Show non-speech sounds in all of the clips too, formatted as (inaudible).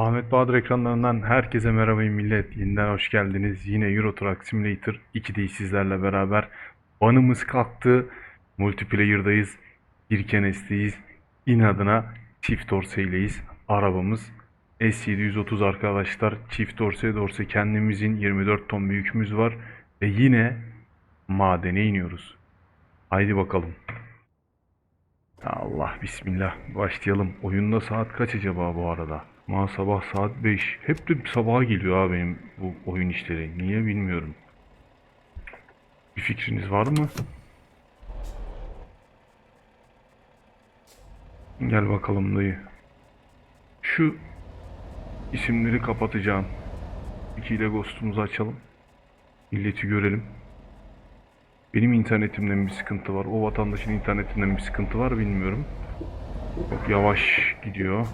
Ahmet Bahadır ekranlarından herkese merhaba millet. Yeniden hoş geldiniz. Yine Euro Truck Simulator 2'deyiz sizlerle beraber. Banımız kalktı. Multiplayer'dayız. Birkenes'teyiz. İnadına çift dorseyleyiz. Arabamız S730 arkadaşlar. Çift dorse dorse kendimizin 24 ton bir yükümüz var. Ve yine madene iniyoruz. Haydi bakalım. Allah bismillah başlayalım. Oyunda saat kaç acaba bu arada? Ma sabah saat 5. Hep de sabaha geliyor abi benim bu oyun işleri. Niye bilmiyorum. Bir fikriniz var mı? Gel bakalım dayı. Şu isimleri kapatacağım. İkiyle ghost'umuzu açalım. Milleti görelim. Benim internetimde mi bir sıkıntı var? O vatandaşın internetinde mi bir sıkıntı var bilmiyorum. Çok yavaş gidiyor.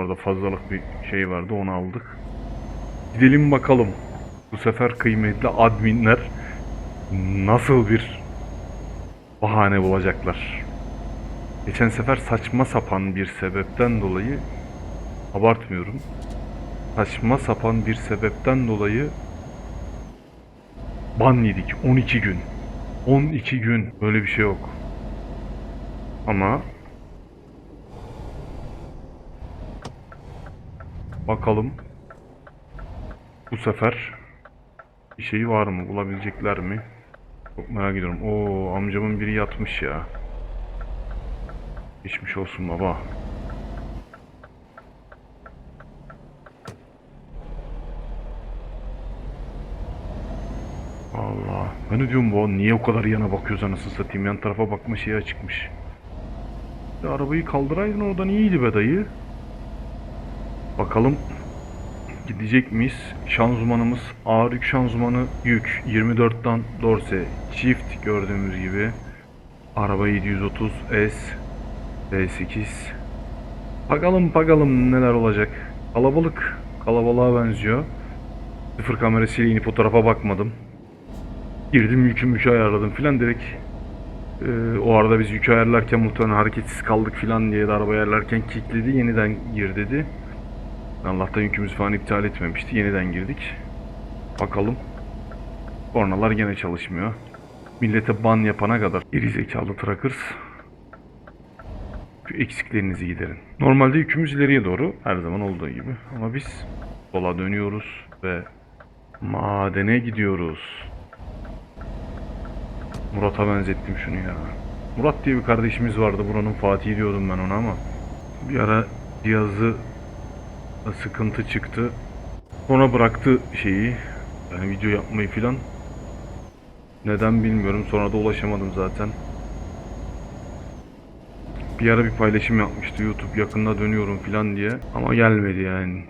Orada fazlalık bir şey vardı onu aldık. Gidelim bakalım. Bu sefer kıymetli adminler nasıl bir bahane bulacaklar. Geçen sefer saçma sapan bir sebepten dolayı abartmıyorum. Saçma sapan bir sebepten dolayı ban yedik 12 gün. 12 gün böyle bir şey yok. Ama bakalım bu sefer bir şey var mı? Bulabilecekler mi? Çok merak ediyorum. Oo amcamın biri yatmış ya. Geçmiş olsun baba. Allah. Ben de diyorum bu niye o kadar yana bakıyoruz anasını satayım. Yan tarafa bakma şeyi açıkmış. Ya arabayı kaldıraydın oradan iyiydi be dayı. Bakalım gidecek miyiz? Şanzımanımız ağır yük şanzımanı yük 24'ten dorse çift gördüğümüz gibi. Araba 730 S V8 Bakalım bakalım neler olacak. Kalabalık. Kalabalığa benziyor. Sıfır kamerasıyla inip o tarafa bakmadım. Girdim yükü mükü ayarladım filan direkt. Ee, o arada biz yükü ayarlarken muhtemelen hareketsiz kaldık filan diye de araba ayarlarken kilitledi. Yeniden gir dedi. Allah'tan yükümüz falan iptal etmemişti. Yeniden girdik. Bakalım. Kornalar gene çalışmıyor. Millete ban yapana kadar geri zekalı trackers. Şu eksiklerinizi giderin. Normalde yükümüz ileriye doğru her zaman olduğu gibi. Ama biz sola dönüyoruz ve madene gidiyoruz. Murat'a benzettim şunu ya. Murat diye bir kardeşimiz vardı buranın Fatih diyordum ben ona ama bir ara cihazı sıkıntı çıktı. Sonra bıraktı şeyi. Yani video yapmayı filan. Neden bilmiyorum. Sonra da ulaşamadım zaten. Bir ara bir paylaşım yapmıştı YouTube yakında dönüyorum filan diye. Ama gelmedi yani.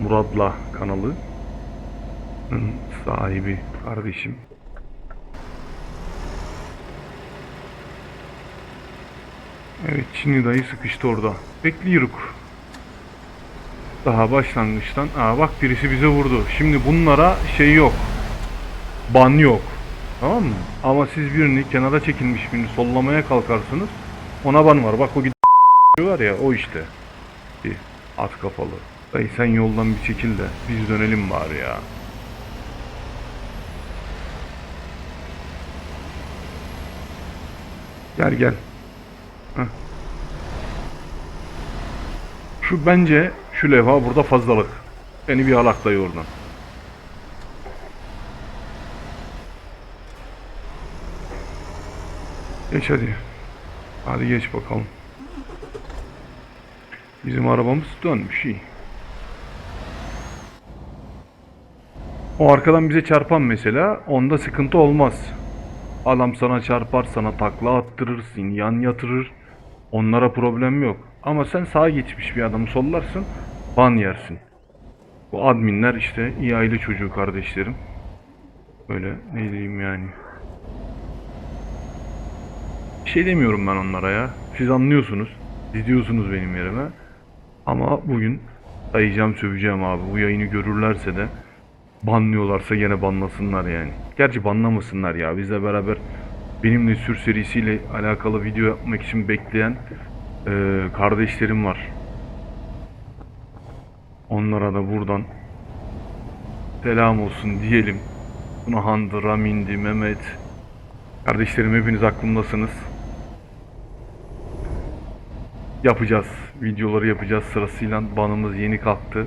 Murat'la kanalı. sahibi kardeşim. Evet Çinli dayı sıkıştı orada. Bekliyoruz. Daha başlangıçtan. Aa bak birisi bize vurdu. Şimdi bunlara şey yok. Ban yok. Tamam mı? Ama siz birini kenara çekilmiş birini sollamaya kalkarsınız. Ona ban var. Bak o gidiyor (laughs) var ya o işte. Bir at kafalı. Dayı sen yoldan bir çekil de biz dönelim bari ya. Gel gel. Heh. Şu bence şu levha burada fazlalık. Beni bir alak dayı oradan. Geç hadi. Hadi geç bakalım. Bizim arabamız dönmüş iyi. O arkadan bize çarpan mesela onda sıkıntı olmaz. Adam sana çarpar sana takla attırır, yan yatırır. Onlara problem yok. Ama sen sağa geçmiş bir adamı sollarsın, ban yersin. Bu adminler işte iyi aile çocuğu kardeşlerim. Böyle ne diyeyim yani. Bir şey demiyorum ben onlara ya. Siz anlıyorsunuz. Gidiyorsunuz benim yerime. Ama bugün dayayacağım söveceğim abi. Bu yayını görürlerse de banlıyorlarsa gene banlasınlar yani. Gerçi banlamasınlar ya. Bizle beraber benimle sür serisiyle alakalı video yapmak için bekleyen eee, kardeşlerim var. Onlara da buradan selam olsun diyelim. Tunahan'dı, Ramin'di, Mehmet. Kardeşlerim hepiniz aklımdasınız. Yapacağız. Videoları yapacağız sırasıyla. Banımız yeni kalktı.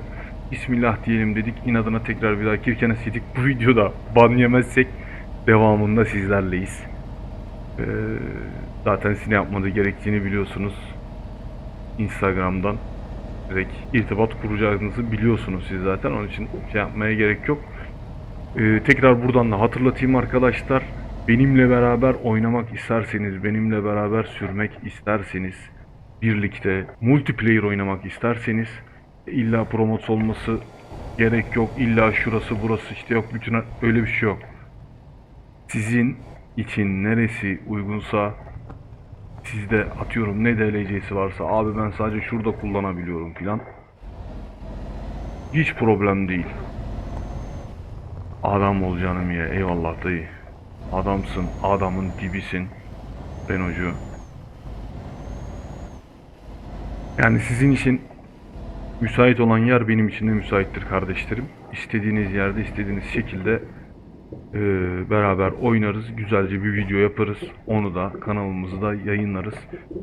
Bismillah diyelim dedik. İnadına tekrar bir daha Kirkenes yedik. Bu videoda ban yemezsek devamında sizlerleyiz. Ee, zaten sizin yapmadığı gerektiğini biliyorsunuz. Instagram'dan direkt irtibat kuracağınızı biliyorsunuz siz zaten. Onun için şey yapmaya gerek yok. Ee, tekrar buradan da hatırlatayım arkadaşlar. Benimle beraber oynamak isterseniz, benimle beraber sürmek isterseniz, birlikte multiplayer oynamak isterseniz illa promot olması gerek yok. İlla şurası burası işte yok. Bütün öyle bir şey yok. Sizin için neresi uygunsa sizde atıyorum ne DLC'si varsa abi ben sadece şurada kullanabiliyorum filan. Hiç problem değil. Adam ol canım ya eyvallah dayı. Adamsın adamın dibisin. Ben hocu. Yani sizin için müsait olan yer benim için de müsaittir kardeşlerim. İstediğiniz yerde istediğiniz şekilde ee, beraber oynarız. Güzelce bir video yaparız. Onu da kanalımızda yayınlarız.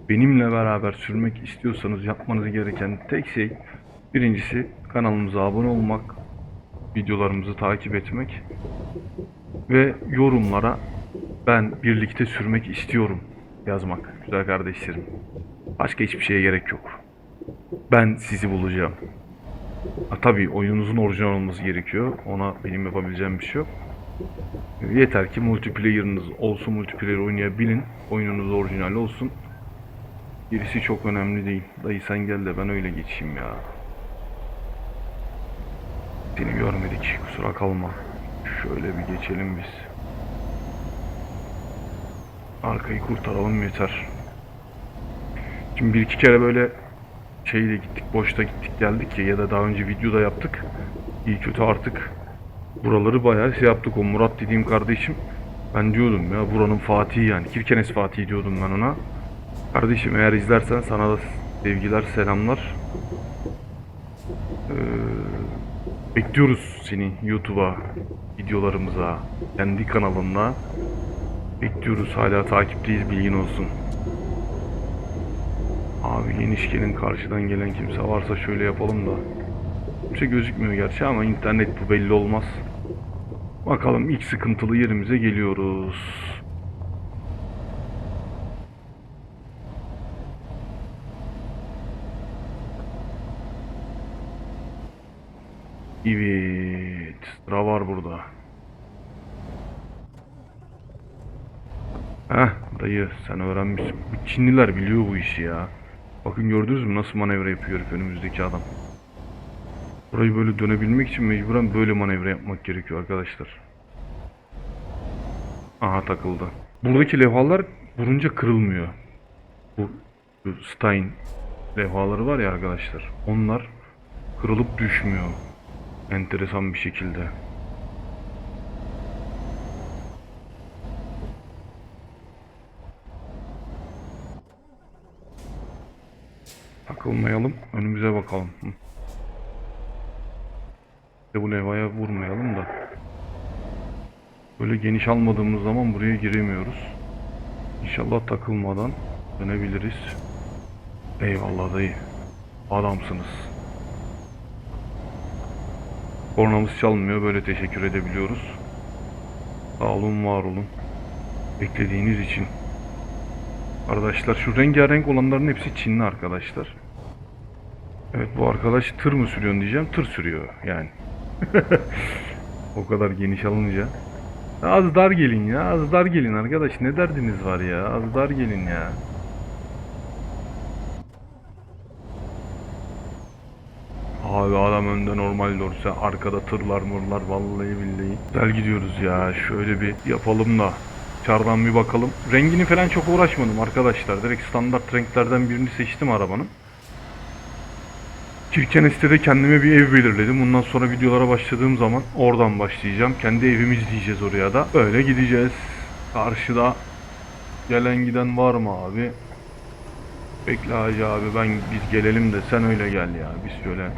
Benimle beraber sürmek istiyorsanız yapmanız gereken tek şey birincisi kanalımıza abone olmak, videolarımızı takip etmek ve yorumlara ben birlikte sürmek istiyorum yazmak güzel kardeşlerim. Başka hiçbir şeye gerek yok. Ben sizi bulacağım. Ha, tabii oyununuzun orijinal olması gerekiyor. Ona benim yapabileceğim bir şey yok. Yeter ki multiplayer'ınız olsun, multiplayer oynayabilin. Oyununuz orijinal olsun. Gerisi çok önemli değil. Dayı sen gel de ben öyle geçeyim ya. Seni görmedik, kusura kalma. Şöyle bir geçelim biz. Arkayı kurtaralım yeter. Şimdi bir iki kere böyle şeyle gittik, boşta gittik geldik ya ya da daha önce videoda yaptık. İyi kötü artık buraları bayağı şey yaptık. O Murat dediğim kardeşim ben diyordum ya buranın Fatih'i yani Kirkenes Fatih'i diyordum ben ona. Kardeşim eğer izlersen sana da sevgiler selamlar. Ee, bekliyoruz seni YouTube'a videolarımıza kendi kanalında bekliyoruz hala takipteyiz bilgin olsun. Abi genişkenin karşıdan gelen kimse varsa şöyle yapalım da. Kimse gözükmüyor gerçi ama internet bu belli olmaz. Bakalım ilk sıkıntılı yerimize geliyoruz. Evet, sıra var burada. Heh, dayı sen öğrenmişsin. Bu Çinliler biliyor bu işi ya. Bakın gördünüz mü nasıl manevra yapıyor önümüzdeki adam. Burayı böyle dönebilmek için mecburen böyle manevra yapmak gerekiyor arkadaşlar. Aha takıldı. Buradaki levhalar vurunca kırılmıyor. Bu, Stein levhaları var ya arkadaşlar. Onlar kırılıp düşmüyor. Enteresan bir şekilde. Takılmayalım. Önümüze bakalım. Hı. De bu levhaya vurmayalım da. Böyle geniş almadığımız zaman buraya giremiyoruz. İnşallah takılmadan dönebiliriz. Eyvallah dayı. Adamsınız. Kornamız çalmıyor. Böyle teşekkür edebiliyoruz. Sağ olun, var olun. Beklediğiniz için. Arkadaşlar şu rengarenk olanların hepsi Çinli arkadaşlar. Evet bu arkadaş tır mı sürüyorsun diyeceğim. Tır sürüyor yani. (laughs) o kadar geniş alınca. Az dar gelin ya. Az dar gelin arkadaş. Ne derdiniz var ya? Az dar gelin ya. Abi adam önde normal dorse arkada tırlar mırlar vallahi billahi. Güzel gidiyoruz ya. Şöyle bir yapalım da. Dışarıdan bir bakalım. Rengini falan çok uğraşmadım arkadaşlar. Direkt standart renklerden birini seçtim arabanın. Kirkenes'te de kendime bir ev belirledim. Bundan sonra videolara başladığım zaman oradan başlayacağım. Kendi evimiz diyeceğiz oraya da. Böyle gideceğiz. Karşıda gelen giden var mı abi? Bekle Hacı abi ben biz gelelim de sen öyle gel ya. Biz şöyle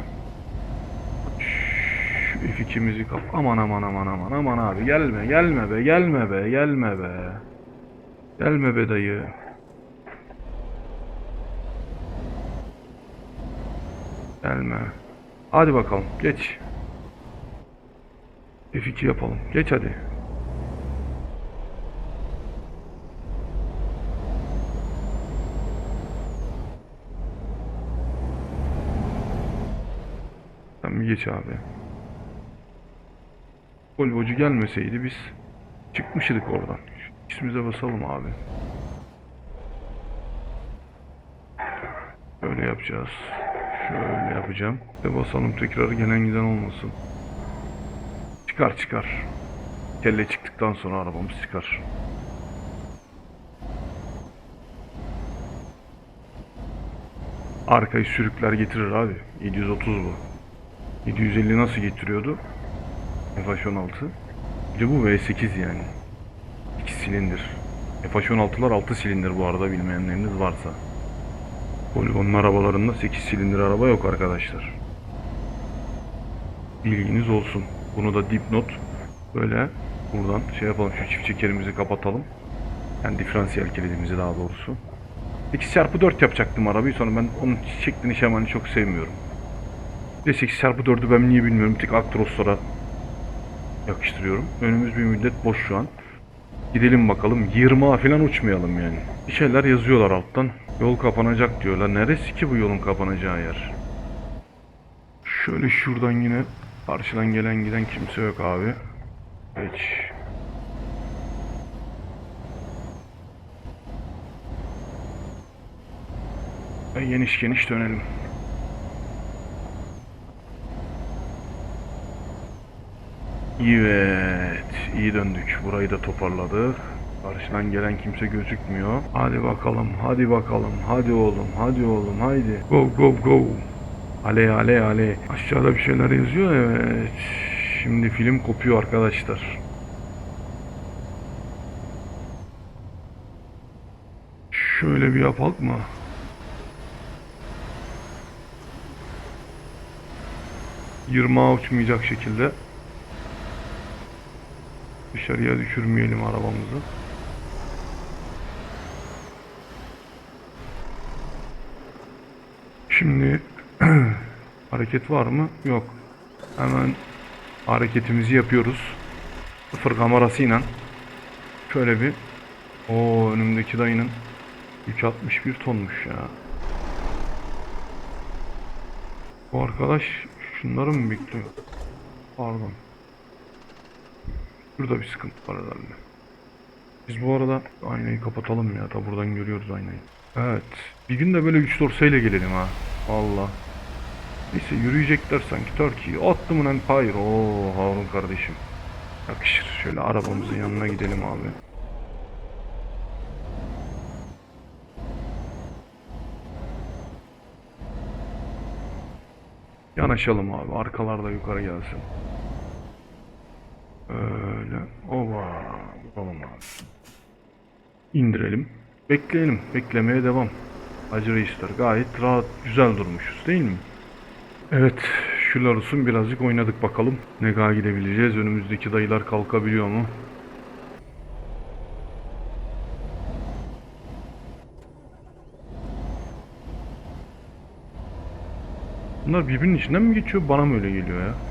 Şu F2'mizi kap. Aman aman aman aman aman abi gelme gelme be gelme be gelme be. Gelme be dayı. Gelme. Hadi bakalım geç. F2 yapalım. Geç hadi. Bir geç abi. Volvocu gelmeseydi biz çıkmıştık oradan. Şu İsmimize basalım abi. Böyle yapacağız. Şöyle yapacağım. Ve basalım tekrar gelen giden olmasın. Çıkar çıkar. Kelle çıktıktan sonra arabamız çıkar. Arkayı sürükler getirir abi. 730 bu. 750 nasıl getiriyordu? FH16. Bir de bu V8 yani. 2 silindir. FH16'lar 6 silindir bu arada bilmeyenleriniz varsa. Poligon'un arabalarında 8 silindir araba yok arkadaşlar. Bilginiz olsun. Bunu da dipnot böyle buradan şey yapalım şu çift çekerimizi kapatalım. Yani diferansiyel kilidimizi daha doğrusu. 8 çarpı 4 yapacaktım arabayı sonra ben onun şeklini şemalini çok sevmiyorum. Ve 8 çarpı 4'ü ben niye bilmiyorum. Bir tek Actros'lara yakıştırıyorum. Önümüz bir müddet boş şu an. Gidelim bakalım. 20'a falan uçmayalım yani. Bir şeyler yazıyorlar alttan. Yol kapanacak diyorlar. Neresi ki bu yolun kapanacağı yer? Şöyle şuradan yine karşıdan gelen giden kimse yok abi. Geç. Ve geniş geniş dönelim. Evet, iyi döndük. Burayı da toparladık. Karşıdan gelen kimse gözükmüyor. Hadi bakalım, hadi bakalım, hadi oğlum, hadi oğlum, haydi. Go, go, go. Ale, ale, ale. Aşağıda bir şeyler yazıyor, evet. Şimdi film kopuyor arkadaşlar. Şöyle bir yapalım mı? Yirmi uçmayacak şekilde dışarıya düşürmeyelim arabamızı. Şimdi (clears throat) hareket var mı? Yok. Hemen hareketimizi yapıyoruz. Sıfır kamerasıyla şöyle bir o önümdeki dayının yükü 61 tonmuş ya. Bu arkadaş şunları mı bekliyor? Pardon. Burada bir sıkıntı var herhalde. Biz bu arada aynayı kapatalım ya. Da buradan görüyoruz aynayı. Evet. Bir gün de böyle güç dorsayla gelelim ha. Valla. Neyse yürüyecekler sanki Turkey. Attımın Empire. Oo Harun kardeşim. Yakışır. Şöyle arabamızın yanına gidelim abi. Yanaşalım abi. Arkalarda yukarı gelsin. Öyle. Ova. Bakalım abi. İndirelim. Bekleyelim. Beklemeye devam. Hacı reisler gayet rahat, güzel durmuşuz değil mi? Evet. Şu Larus'un birazcık oynadık bakalım. Ne kadar gidebileceğiz? Önümüzdeki dayılar kalkabiliyor mu? Bunlar birbirinin içinden mi geçiyor? Bana mı öyle geliyor ya?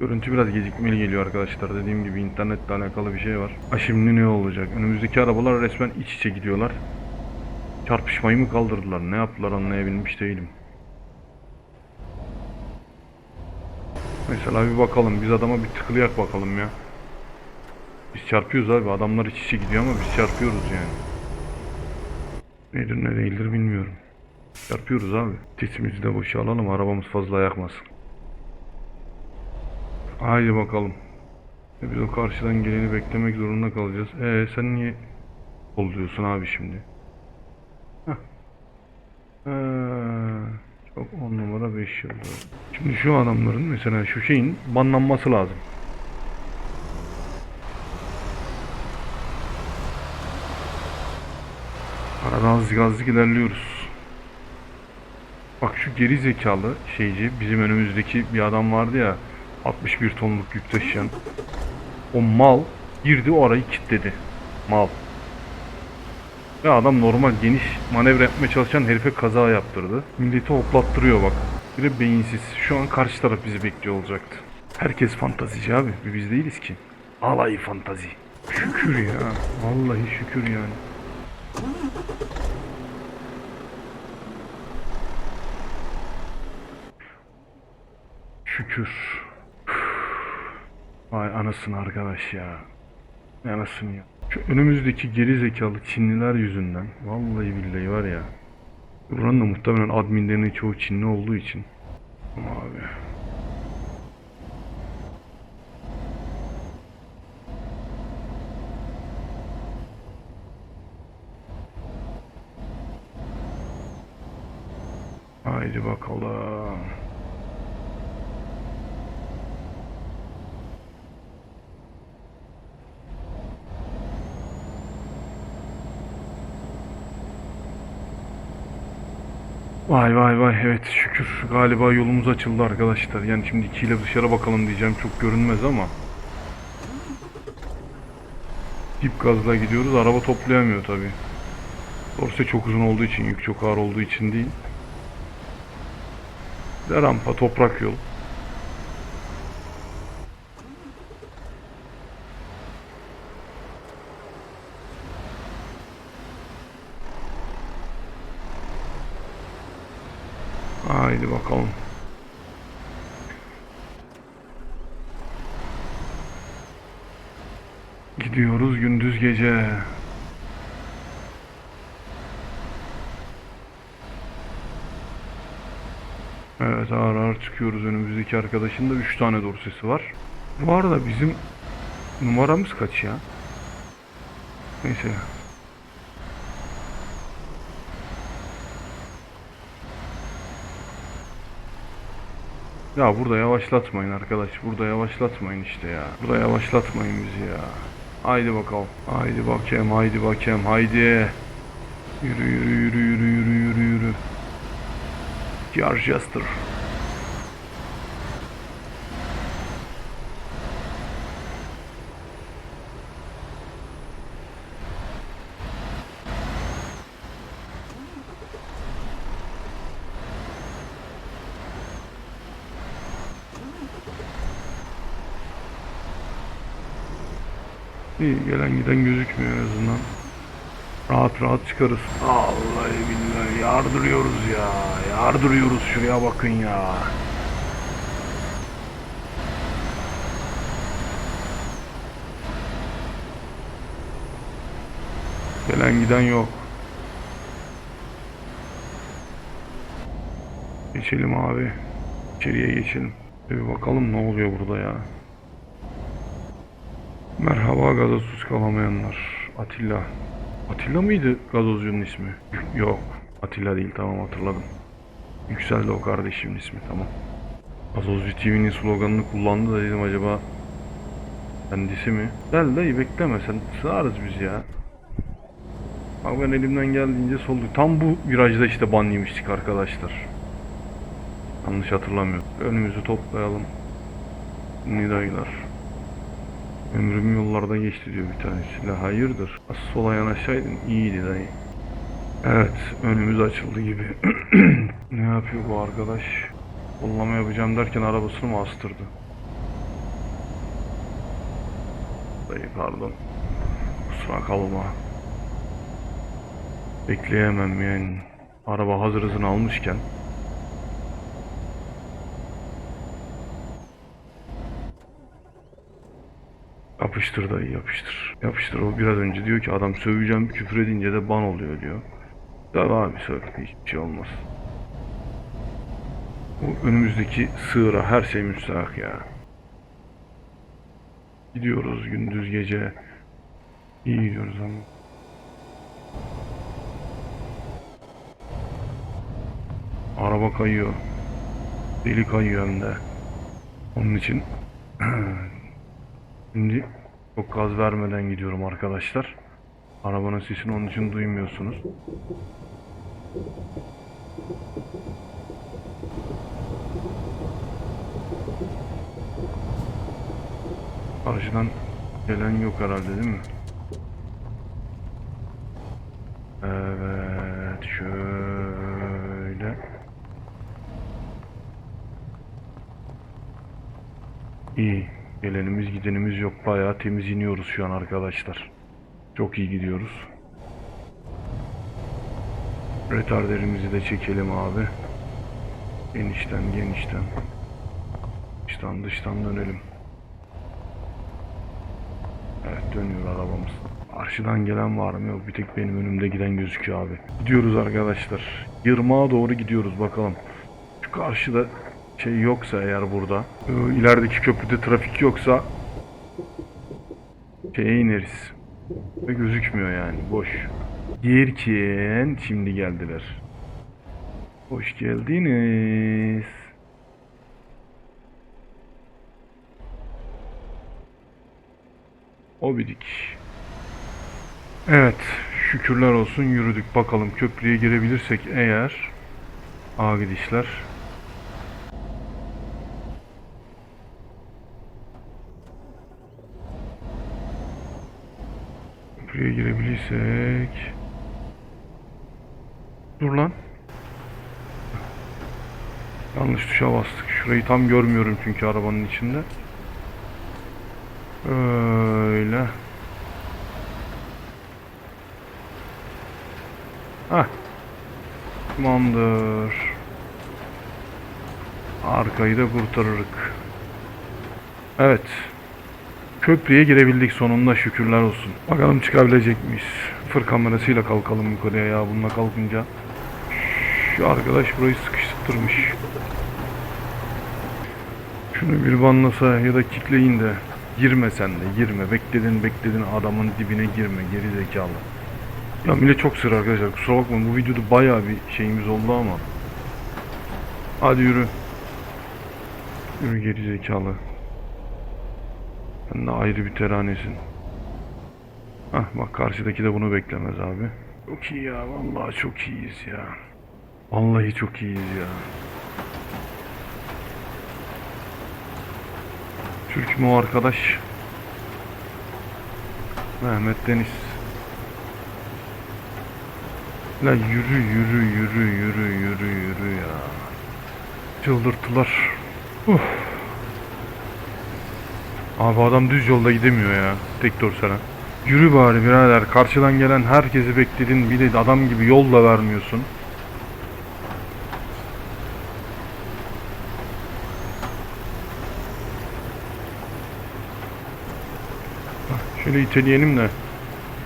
Görüntü biraz gecikmeli geliyor arkadaşlar. Dediğim gibi internetle alakalı bir şey var. Ha şimdi ne olacak? Önümüzdeki arabalar resmen iç içe gidiyorlar. Çarpışmayı mı kaldırdılar? Ne yaptılar anlayabilmiş değilim. Mesela bir bakalım. Biz adama bir tıklayak bakalım ya. Biz çarpıyoruz abi. Adamlar iç içe gidiyor ama biz çarpıyoruz yani. Nedir ne değildir bilmiyorum. Çarpıyoruz abi. Sesimizi de boşa alalım. Arabamız fazla yakmasın. Haydi bakalım. E biz o karşıdan geleni beklemek zorunda kalacağız. Ee sen niye oluyorsun abi şimdi? Heh. Çok on numara 5 yıldız. Şimdi şu adamların mesela şu şeyin banlanması lazım. Arada azıcık azıcık ilerliyoruz. Bak şu geri zekalı şeyci bizim önümüzdeki bir adam vardı ya 61 tonluk yük taşıyan. O mal girdi o arayı kilitledi. Mal. Ve adam normal geniş manevra yapmaya çalışan herife kaza yaptırdı. Milleti hoplattırıyor bak. Bir de beyinsiz. Şu an karşı taraf bizi bekliyor olacaktı. Herkes fantazici abi. Biz değiliz ki. Alayı fantazi. Şükür ya. Vallahi şükür yani. Şükür. Vay anasını arkadaş ya. Anasını ya. Şu önümüzdeki geri zekalı Çinliler yüzünden. Vallahi billahi var ya. Buranın da muhtemelen adminlerinin çoğu Çinli olduğu için. Ama abi. Haydi bakalım. Vay vay vay evet şükür galiba yolumuz açıldı arkadaşlar. Yani şimdi ikiyle dışarı bakalım diyeceğim çok görünmez ama. Dip gazla gidiyoruz araba toplayamıyor tabi. Dorse çok uzun olduğu için yük çok ağır olduğu için değil. De rampa toprak yol. Haydi bakalım. Gidiyoruz gündüz gece. Evet ağır ağır çıkıyoruz önümüzdeki arkadaşın da 3 tane dorsesi var. Bu arada bizim numaramız kaç ya? Neyse. Ya burada yavaşlatmayın arkadaş. Burada yavaşlatmayın işte ya. Burada yavaşlatmayın bizi ya. Haydi bakalım. Haydi bakayım, haydi bakayım, haydi. Yürü yürü yürü yürü yürü yürü yürü. Chargester. İyi gelen giden gözükmüyor en azından. Rahat rahat çıkarız. Vallahi billahi yardırıyoruz ya. Yardırıyoruz şuraya bakın ya. Gelen giden yok. Geçelim abi. İçeriye geçelim. Bir bakalım ne oluyor burada ya. Merhaba gazozsuz kalamayanlar. Atilla. Atilla mıydı gazozcunun ismi? (laughs) Yok. Atilla değil tamam hatırladım. Yükseldi o kardeşimin ismi tamam. Gazozcu TV'nin sloganını kullandı da dedim acaba kendisi mi? Gel dayı bekleme sen sığarız biz ya. Bak ben elimden geldiğince soldu. Tam bu virajda işte ban yemiştik arkadaşlar. Yanlış hatırlamıyorum. Önümüzü toplayalım. Nidaylar. Ömrüm yollarda geçti diyor bir tanesiyle. Hayırdır? Az sola yanaşsaydın iyiydi dayı. Evet, önümüz açıldı gibi. (clears throat) ne yapıyor bu arkadaş? Kollama yapacağım derken arabasını mı astırdı? Dayı pardon. Kusura kalma. Bekleyemem yani. Araba hazır hızını almışken. Yapıştır dayı yapıştır. Yapıştır o biraz önce diyor ki adam söveceğim küfür edince de ban oluyor diyor. Tabi abi söyle hiçbir şey olmaz. Bu önümüzdeki sığıra her şey müstahak ya. Gidiyoruz gündüz gece. İyi gidiyoruz ama. Araba kayıyor. Deli kayıyor hem de. Onun için (clears throat) Şimdi çok gaz vermeden gidiyorum arkadaşlar. Arabanın sesini onun için duymuyorsunuz. Karşıdan gelen yok herhalde değil mi? Evet şöyle. İyi. Gidenimiz yok. Bayağı temiz iniyoruz şu an arkadaşlar. Çok iyi gidiyoruz. Retarderimizi de çekelim abi. Genişten genişten. Dıştan dıştan dönelim. Evet dönüyor arabamız. Karşıdan gelen var mı yok bir tek benim önümde giden gözüküyor abi. Gidiyoruz arkadaşlar. Yırmağa doğru gidiyoruz bakalım. Şu karşıda şey yoksa eğer burada. e, ilerideki köprüde trafik yoksa şeye ineriz. Ve gözükmüyor yani boş. Yerken şimdi geldiler. Hoş geldiniz. Obidik. Evet, şükürler olsun yürüdük. Bakalım köprüye girebilirsek eğer A gidişler. Köprüye girebilirsek. Dur lan. Yanlış tuşa bastık. Şurayı tam görmüyorum çünkü arabanın içinde. Öyle. Hah. Tamamdır. Arkayı da kurtarırık. Evet. Köprüye girebildik sonunda şükürler olsun. Bakalım çıkabilecek miyiz? Fır kamerasıyla kalkalım yukarıya ya bununla kalkınca. Şu arkadaş burayı sıkıştırmış. Şunu bir banlasa ya da kickleyin de girme sen de girme. Bekledin bekledin adamın dibine girme geri zekalı. Ya millet çok sır arkadaşlar kusura bakmayın bu videoda bayağı bir şeyimiz oldu ama. Hadi yürü. Yürü geri zekalı. Sen de ayrı bir teranesin. Hah bak karşıdaki de bunu beklemez abi. Çok iyi ya vallahi çok iyiyiz ya. Vallahi çok iyiyiz ya. Türk mü o arkadaş? Mehmet Deniz. La yürü yürü yürü yürü yürü yürü ya. Çıldırttılar. Uf. Abi adam düz yolda gidemiyor ya. Tek dorsana. Yürü bari birader. Karşıdan gelen herkesi bekledin. Bir de adam gibi yol da vermiyorsun. Şöyle iteleyelim de.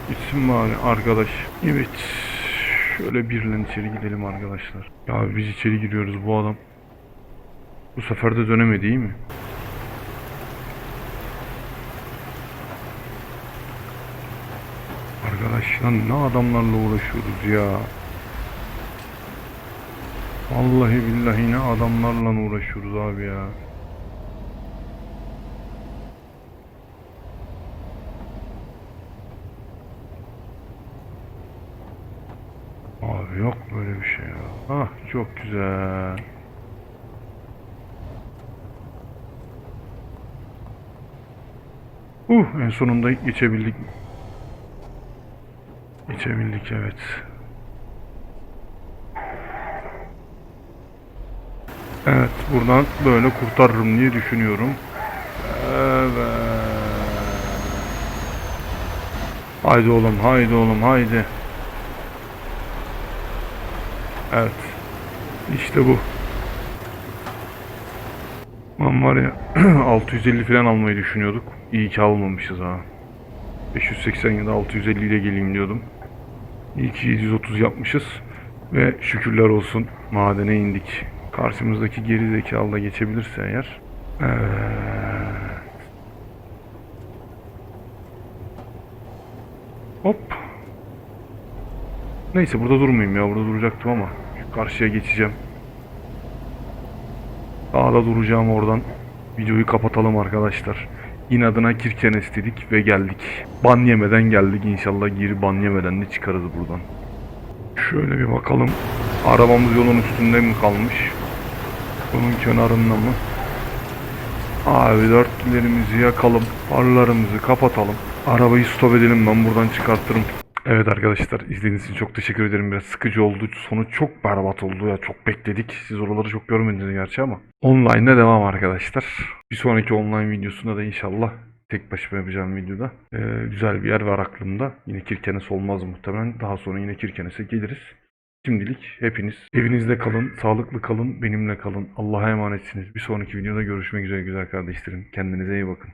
Gitsin bari arkadaş. Evet. Şöyle birlen içeri gidelim arkadaşlar. Ya biz içeri giriyoruz bu adam. Bu sefer de dönemedi iyi mi? Arkadaş lan ne adamlarla uğraşıyoruz ya. Vallahi billahi ne adamlarla uğraşıyoruz abi ya. Abi yok böyle bir şey ya. Ah çok güzel. Uh en sonunda geçebildik. Geçebildik evet. Evet buradan böyle kurtarırım diye düşünüyorum. Evet. Haydi oğlum haydi oğlum haydi. Evet. İşte bu. Lan var ya (clears throat) 650 falan almayı düşünüyorduk. İyi ki almamışız ha. 580 ya da 650 ile geleyim diyordum. İyi ki 730 yapmışız. Ve şükürler olsun madene indik. Karşımızdaki geri zekalı da geçebilirse eğer. Evet. Hop. Neyse burada durmayayım ya. Burada duracaktım ama. Karşıya geçeceğim. Dağda duracağım oradan. Videoyu kapatalım arkadaşlar. İnadına Kirkenes dedik ve geldik. Ban yemeden geldik inşallah geri ban yemeden de çıkarız buradan. Şöyle bir bakalım. Arabamız yolun üstünde mi kalmış? Bunun kenarında mı? Abi dörtlülerimizi yakalım. Farlarımızı kapatalım. Arabayı stop edelim ben buradan çıkartırım. Evet arkadaşlar izlediğiniz için çok teşekkür ederim. Biraz sıkıcı oldu. Sonu çok berbat oldu ya. Çok bekledik. Siz oraları çok görmediniz gerçi ama. Online'da devam arkadaşlar. Bir sonraki online videosunda da inşallah tek başıma yapacağım videoda. Ee, güzel bir yer var aklımda. Yine Kirkenes olmaz muhtemelen. Daha sonra yine Kirkenes'e geliriz. Şimdilik hepiniz evinizde kalın, sağlıklı kalın, benimle kalın. Allah'a emanetsiniz. Bir sonraki videoda görüşmek üzere güzel kardeşlerim. Kendinize iyi bakın.